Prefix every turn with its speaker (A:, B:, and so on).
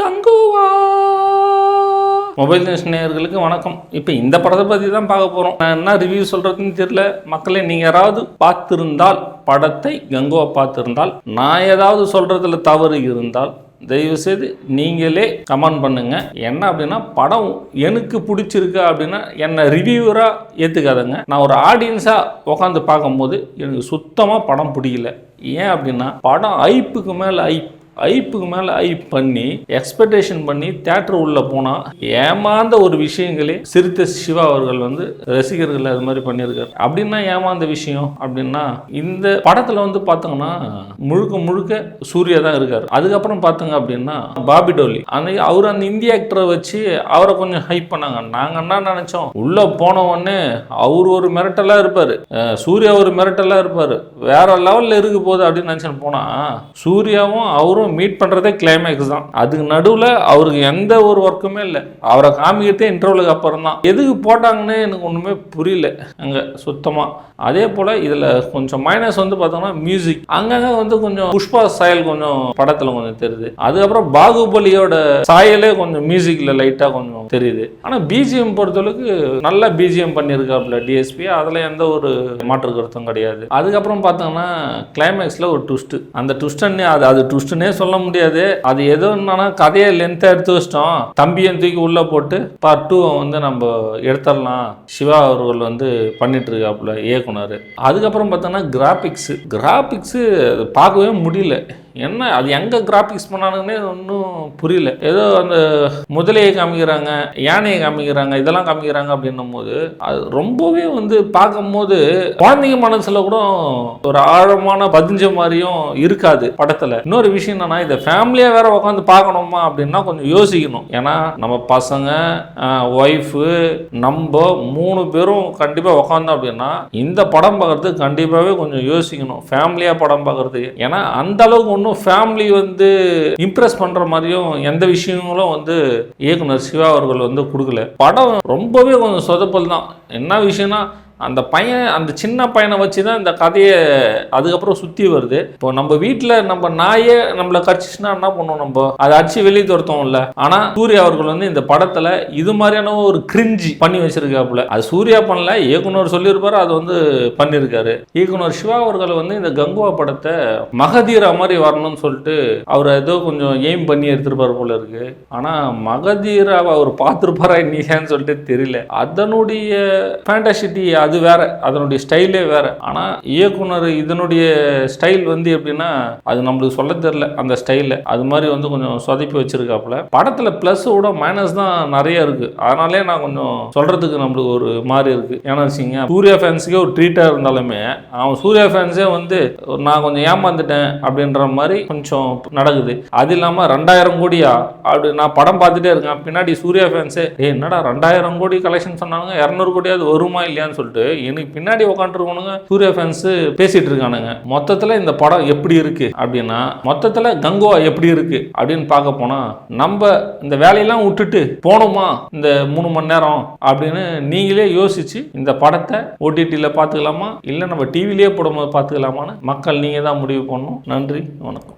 A: Kanguva. Mobile news நேயர்களுக்கு வணக்கம். இப்போ இந்த படத்தை பற்றி தான் பார்க்க போகிறோம் நான் என்ன ரிவ்யூ சொல்கிறதுன்னு தெரியல. மக்களே நீங்கள் யாராவது பார்த்துருந்தால் படத்தை கங்குவா பார்த்துருந்தால் நான் ஏதாவது சொல்கிறதுல தவறு இருந்தால் தயவுசெய்து நீங்களே கமெண்ட் பண்ணுங்க. என்ன அப்படின்னா படம் எனக்கு பிடிச்சிருக்கா அப்படின்னா என்னை ரிவ்யூவராக ஏற்றுக்காதங்க நான் ஒரு ஆடியன்ஸாக உட்காந்து பார்க்கும்போது எனக்கு சுத்தமாக படம் பிடிக்கல. ஏன் அப்படின்னா படம் ஐப்புக்கு மேலே ஐப் ஐப்புக்கு மேலே ஐப் பண்ணி எக்ஸ்பெக்டேஷன் பண்ணி தேட்டர் உள்ளே போனால் ஏமாந்த ஒரு விஷயங்களே சிறுத்தை சிவா அவர்கள் வந்து ரசிகர்கள் அது மாதிரி பண்ணியிருக்காரு. அப்படின்னா ஏமாந்த விஷயம் அப்படின்னா இந்த படத்தில் வந்து பார்த்தோங்கன்னா முழுக்க முழுக்க சூர்யா தான் இருக்கார். அதுக்கப்புறம் பார்த்தோங்க அப்படின்னா பாபி டோலி. அந்த அவர் அந்த இந்திய ஆக்டரை வச்சு அவரை கொஞ்சம் ஹைப் பண்ணாங்க. நாங்கள் என்ன நினச்சோம்? உள்ளே போன உடனே அவர் ஒரு மிரட்டலாக இருப்பார். சூர்யா ஒரு மிரட்டலாக இருப்பார். வேற லெவலில் இருக்க போகுது அப்படின்னு நினச்சின்னு போனால் சூர்யாவும் அவரும் மீட் பண்ணுறதே கிளைமேக்ஸ் தான். அதுக்கு நடுவில் அவருக்கு எந்த ஒரு ஒர்க்குமே இல்லை. அவரை காமிக்கிறதே இன்டர்வலுக்கு அப்புறம் தான். எதுக்கு போட்டாங்கன்னு எனக்கு ஒன்றுமே புரியல. அங்கே சுத்தமாக அதே போல் இதில் கொஞ்சம் மைனஸ் வந்து பார்த்தோம்னா மியூசிக் அங்கங்கே வந்து கொஞ்சம் புஷ்பா சாயல் கொஞ்சம் படத்தில் கொஞ்சம் தெரியுது. அதுக்கப்புறம் பாகுபலியோட சாயலே கொஞ்சம் மியூசிக்கில் லைட்டாக கொஞ்சம் தெரியுது. ஆனால் பிஜிஎம் பொறுத்தளவுக்கு நல்ல பிஜிஎம் பண்ணியிருக்காப்புல டிஎஸ்பி அதில் எந்த ஒரு மாற்று கருத்தும் கிடையாது. அதுக்கப்புறம் பார்த்தோம்னா கிளைமேக்ஸில் ஒரு ட்விஸ்ட்டு அந்த ட்விஸ்டன்னே அது அது ட்விஸ்ட்டுன்னே சொல்ல முடியாது. அது எது என்னன்னா கதையை லென்த்தாக எடுத்து வச்சிட்டோம். தம்பியை தூக்கி உள்ளே போட்டு பார்ட் டூவை வந்து நம்ம எடுத்துடலாம். சிவா அவர்கள் வந்து பண்ணிட்டு இருக்காப்புல இயக்குனர். அதுக்கப்புறம் பார்த்தோன்னா கிராபிக்ஸு கிராபிக்ஸு பார்க்கவே முடியல. என்ன அது எங்கே கிராஃபிக்ஸ் பண்ணானுங்கன்னே ஒன்றும் புரியல. ஏதோ அந்த முதலையை காமிக்கிறாங்க யானையை காமிக்கிறாங்க இதெல்லாம் காமிக்கிறாங்க அப்படின்னும் போது அது ரொம்பவே வந்து பார்க்கும்போது குழந்தைங்க மனசில் கூட ஒரு ஆழமான பதிஞ்ச மாதிரியும் இருக்காது படத்தில். இன்னொரு விஷயம் என்னன்னா இதை ஃபேமிலியாக வேற உட்காந்து பார்க்கணுமா அப்படின்னா கொஞ்சம் யோசிக்கணும். ஏன்னா நம்ம பசங்க ஒய்ஃபு நம்ம மூணு பேரும் கண்டிப்பாக உட்காந்தோம் அப்படின்னா இந்த படம் பார்க்குறதுக்கு கண்டிப்பாகவே கொஞ்சம் யோசிக்கணும். ஃபேமிலியாக படம் பார்க்கறதுக்கு. ஏன்னா அந்த அளவுக்கு ஒன்றும் ஃபேமிலி வந்து இம்ப்ரெஸ் பண்ணுற மாதிரியும் எந்த விஷயங்களும் வந்து இயக்குனர் சிவா அவர்கள் வந்து கொடுக்கல. படம் ரொம்பவே கொஞ்சம் சொதப்பல் தான். என்ன விஷயம்னா அந்த பையன் அந்த சின்ன பையனை வச்சு தான் இந்த கதையை அதுக்கப்புறம் சுற்றி வருது. இப்போ நம்ம வீட்டில் நம்ம நாயே நம்மளை கடிச்சிச்சுன்னா என்ன பண்ணுவோம் நம்ம? அதை அடிச்சு வெளியே துரத்தோம் இல்லை ஆனால் சூர்யா அவர்கள் வந்து இந்த படத்தில் இது மாதிரியான ஒரு கிரிஞ்சி பண்ணி வச்சிருக்காப்புல. அது சூர்யா பண்ணல இயக்குனர் சொல்லியிருப்பாரு அது வந்து பண்ணியிருக்காரு. இயக்குனர் சிவா அவர்கள் வந்து இந்த கங்குவா படத்தை மகதீரா மாதிரி வரணும்னு சொல்லிட்டு அவர் ஏதோ கொஞ்சம் எய்ம் பண்ணி எடுத்திருப்பார் போல இருக்கு. ஆனால் மகதீராவை அவர் பார்த்துருப்பாரா இல்லையான்னு சொல்லிட்டு தெரியல. அதனுடைய ஃபேண்டாசிட்டி அது வேற அதனுடைய ஸ்டைலே வேற. ஆனால் இயக்குனர் இதனுடைய ஸ்டைல் வந்து எப்படின்னா அது நம்மளுக்கு சொல்ல தெரியல அந்த ஸ்டைலில் அது மாதிரி வந்து கொஞ்சம் சொதப்பி வச்சிருக்காப்புல. படத்தில் ப்ளஸ் விட மைனஸ் தான் நிறைய இருக்கு. அதனாலே நான் கொஞ்சம் சொல்றதுக்கு நம்மளுக்கு ஒரு மாதிரி இருக்கு. ஏன்னா வச்சுங்க சூர்யா ஃபேன்ஸுக்கே ஒரு ட்ரீட்டாக இருந்தாலுமே அவன் சூர்யா ஃபேன்ஸே வந்து நான் கொஞ்சம் ஏமாந்துட்டேன் அப்படின்ற மாதிரி கொஞ்சம் நடக்குது. அது இல்லாமல் ரெண்டாயிரம் கோடியா? அப்படி நான் படம் பார்த்துட்டே இருக்கேன். பின்னாடி சூர்யா ஃபேன்ஸே ஏ என்னடா ரெண்டாயிரம் கோடி கலெக்ஷன் சொன்னாங்க? இரநூறு கோடியாவது வருமா இல்லையான்னு சொல்லிட்டு. எனக்கு பின்னாடி உட்காந்துருக்கணுங்க சூர்யா ஃபேன்ஸ் பேசிட்டு இருக்கானுங்க மொத்தத்தில் இந்த படம் எப்படி இருக்கு? அப்படின்னா மொத்தத்தில் கங்கோவா எப்படி இருக்கு அப்படின்னு பார்க்க போனா நம்ம இந்த வேலையெல்லாம் விட்டுட்டு போகணுமா இந்த மூணு மணி நேரம்? அப்படின்னு நீங்களே யோசிச்சு இந்த படத்தை ஓடிடியில் பார்த்துக்கலாமா? இல்லை நம்ம டிவிலேயே போடும்போது பார்த்துக்கலாமான்னு மக்கள் நீங்கள் தான் முடிவு பண்ணணும். நன்றி வணக்கம்.